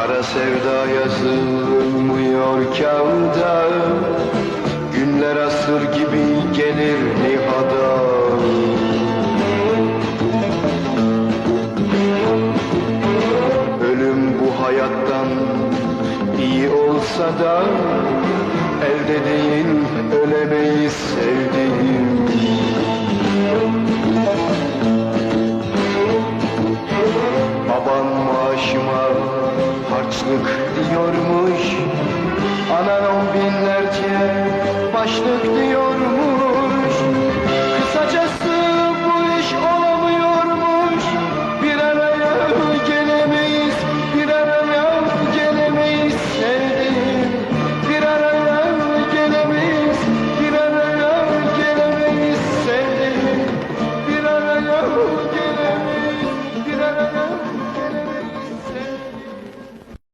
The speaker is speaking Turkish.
Kara sevda yazılmıyor kağıda. Günler asır gibi gelir nihada. Ölüm bu hayattan iyi olsa da başlık diyormuş Anan on binlerce başlık diyormuş. Kısacası bu iş olamıyormuş. Bir araya gelemeyiz, bir araya gelemeyiz. Sevdiğim Bir araya gelemeyiz, bir araya gelemeyiz. Sevdiğim Bir araya